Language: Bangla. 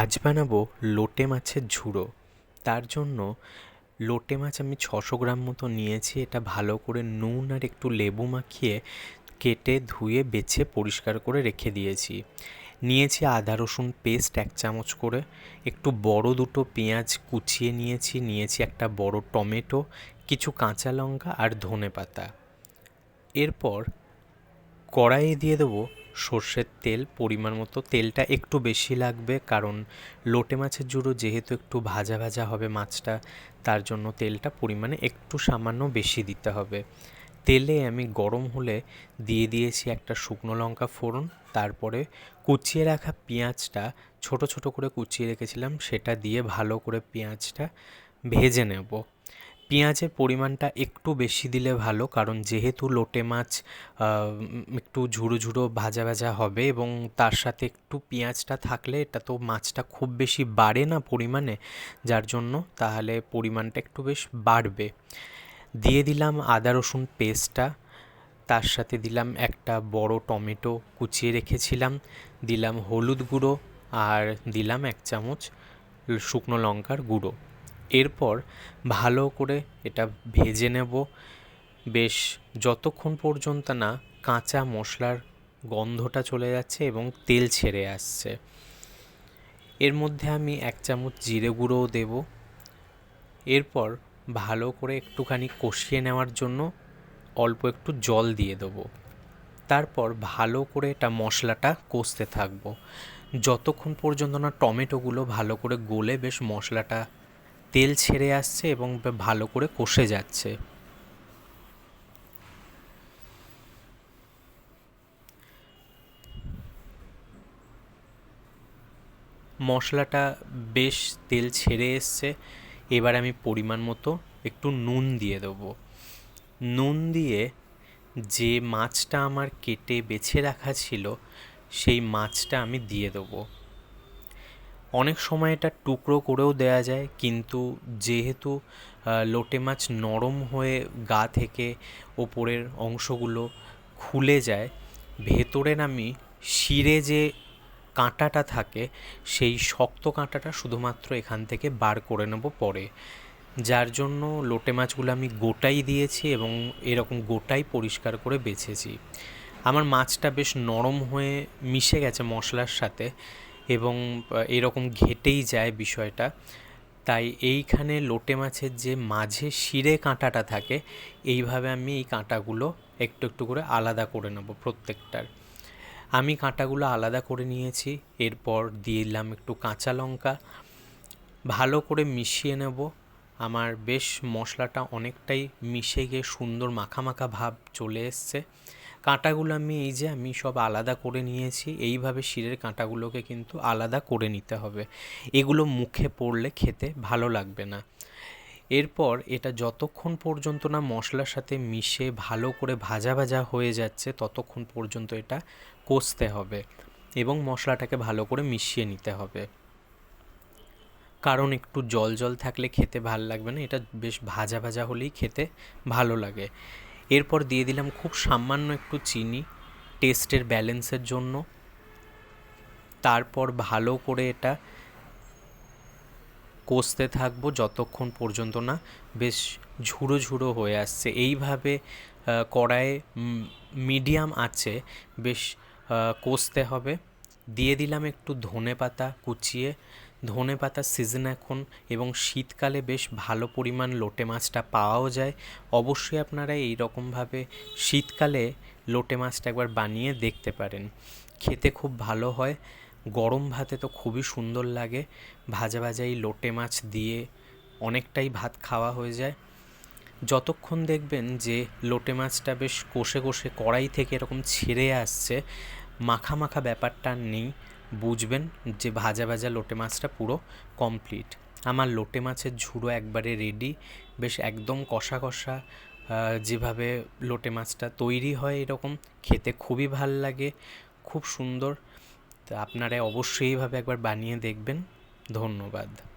আজ বানাবো লোটে মাছের ঝুড়ো। তার জন্য লোটে মাছ আমি ছশো গ্রাম মতো নিয়েছি, এটা ভালো করে নুন আর একটু লেবু মাখিয়ে কেটে ধুয়ে, বেছে, পরিষ্কার করে রেখে দিয়েছি। নিয়েছি আদা, রসুন পেস্ট এক চামচ করে, একটু বড় দুটো পেঁয়াজ কুচিয়ে নিয়েছি নিয়েছি একটা বড় টমেটো, কিছু কাঁচা লঙ্কা আর ধনে পাতা। এরপর কড়াইয়ে দিয়ে দেবো সর্ষের তেল, পরিমাণ মতো তেলটা একটু বেশি লাগবে কারণ লোটে মাছের জুড়ো যেহেতু একটু ভাজা ভাজা হবে মাছটা, তার জন্য তেলটা পরিমাণে একটু সামান্য বেশি দিতে হবে। তেলে আমি গরম হলে দিয়ে দিয়েছি একটা শুকনো লঙ্কা ফোড়ন, তারপরে কুচিয়ে রাখা পেঁয়াজটা, ছোট ছোট করে কুচিয়ে রেখেছিলাম, সেটা দিয়ে ভালো করে পেঁয়াজটা ভেজে নেব। পেঁয়াজের পরিমাণটা একটু বেশি দিলে ভালো, কারণ যেহেতু লোটে মাছ একটু ঝুড়ো ঝুড়ো ভাজা ভাজা হবে এবং তার সাথে একটু পেঁয়াজটা থাকলে এটা তো মাছটা খুব বেশি বাড়ে না পরিমাণে, যার জন্য তাহলে পরিমাণটা একটু বেশ বাড়বে। দিয়ে দিলাম আদা রসুন পেস্টটা, তার সাথে দিলাম একটা বড় টমেটো কুচিয়ে রেখেছিলাম, দিলাম হলুদ গুঁড়ো আর দিলাম এক চামচ শুকনো লঙ্কার গুঁড়ো। এরপর ভালো করে এটা ভেজে নেব। বেশ যতক্ষণ পর্যন্ত না কাঁচা মশলার গন্ধটা চলে যাচ্ছে এবং তেল ছেড়ে আসছে। এর মধ্যে আমি এক চামচ জিরে গুঁড়োও দেব। এরপর ভালো করে একটুখানি কষিয়ে নেওয়ার জন্য অল্প একটু জল দিয়ে দেবো। তারপর ভালো করে এটা মশলাটা কষতে থাকব। যতক্ষণ পর্যন্ত না টমেটোগুলো ভালো করে গলে বেশ মশলাটা তেল ছেড়ে আসছে এবং ভালো করে কষে যাচ্ছে। মশলাটা বেশ তেল ছেড়ে এসছে। এবার আমি পরিমাণ মতো একটু নুন দিয়ে দেবো। নুন দিয়ে যে মাছটা আমার কেটে বেছে রাখা ছিল, সেই মাছটা আমি দিয়ে দেবো। অনেক সময় এটা টুকরো করেও দেওয়া যায়, কিন্তু যেহেতু লোটে মাছ নরম হয়ে গা থেকে ওপরের অংশগুলো খুলে যায় ভেতরের আমি শিরে যে কাঁটাটা থাকে, সেই শক্ত কাঁটাটা শুধুমাত্র এখান থেকে বার করে নেব পরে। যার জন্য লোটে মাছগুলো আমি গোটাই দিয়েছি এবং এরকম গোটাই পরিষ্কার করে বেছেছি। আমার মাছটা বেশ নরম হয়ে মিশে গেছে মশলার সাথে। এবং এরকম ঘেটেই যায় বিষয়টা। তাই এইখানে লোটে মাছের যে মাঝে শিরে কাঁটাটা থাকে, এইভাবে আমি এই কাঁটাগুলো একটু একটু করে আলাদা করে নেব প্রত্যেকটার। আমি কাঁটাগুলো আলাদা করে নিয়েছি, এরপর দিয়ে দিলাম একটু কাঁচা লঙ্কা। ভালো করে মিশিয়ে নেব। আমার বেশ মশলাটা অনেকটাই মিশে গিয়ে সুন্দর মাখা মাখা ভাব চলে এসছে। কাঁটাগুলো আমি, এই যে আমি সব আলাদা করে নিয়েছি, এইভাবে শিরের কাঁটাগুলোকে কিন্তু আলাদা করে নিতে হবে। এগুলো মুখে পড়লে খেতে ভালো লাগবে না। এরপর এটা যতক্ষণ পর্যন্ত না মশলার সাথে মিশে ভালো করে ভাজা ভাজা হয়ে যাচ্ছে, ততক্ষণ পর্যন্ত এটা কষতে হবে এবং মশলাটাকে ভালো করে মিশিয়ে নিতে হবে। কারণ একটু জল জল থাকলে খেতে ভালো লাগবে না, এটা বেশ ভাজা ভাজা হলেই খেতে ভালো লাগে। এরপর দিয়ে দিলাম খুব সামান্য একটু চিনি, টেস্টের ব্যালেন্সের জন্য। তারপর ভালো করে এটা কষতে থাকব যতক্ষণ পর্যন্ত না বেশ ঝুড়ো ঝুড়ো হয়ে আসছে। এইভাবে কড়াইয়ে মিডিয়াম আছে, বেশ কষতে হবে। দিয়ে দিলাম একটু ধনে পাতা কুচিয়ে ধনে পাতার সিজন এখন এবং শীতকালে বেশ ভালো পরিমাণ লোটে মাছটা পাওয়াও যায়। অবশ্যই আপনারা এই রকমভাবে শীতকালে লোটে মাছটা একবার বানিয়ে দেখতে পারেন। খেতে খুব ভালো হয়। গরম ভাতে তো খুবই সুন্দর লাগে। ভাজা ভাজা এই লোটে মাছ দিয়ে অনেকটাই ভাত খাওয়া হয়ে যায়। যতক্ষণ দেখবেন যে লোটে মাছটা বেশ কষে কষে কড়াই থেকে এরকম ছেড়ে আসছে, মাখা মাখা ব্যাপারটা নেই। বুঝবেন যে ভাজা ভাজা লোটে মাছটা পুরো কমপ্লিট আমার লোটে মাছের ঝুড়ো একবারে রেডি বেশ একদম কষা কষা যেভাবে লোটে মাছটা তৈরি হয় এরকম, খেতে খুবই ভালো লাগে, খুব সুন্দর। তা আপনারা অবশ্যই এইভাবে একবার বানিয়ে দেখবেন। ধন্যবাদ।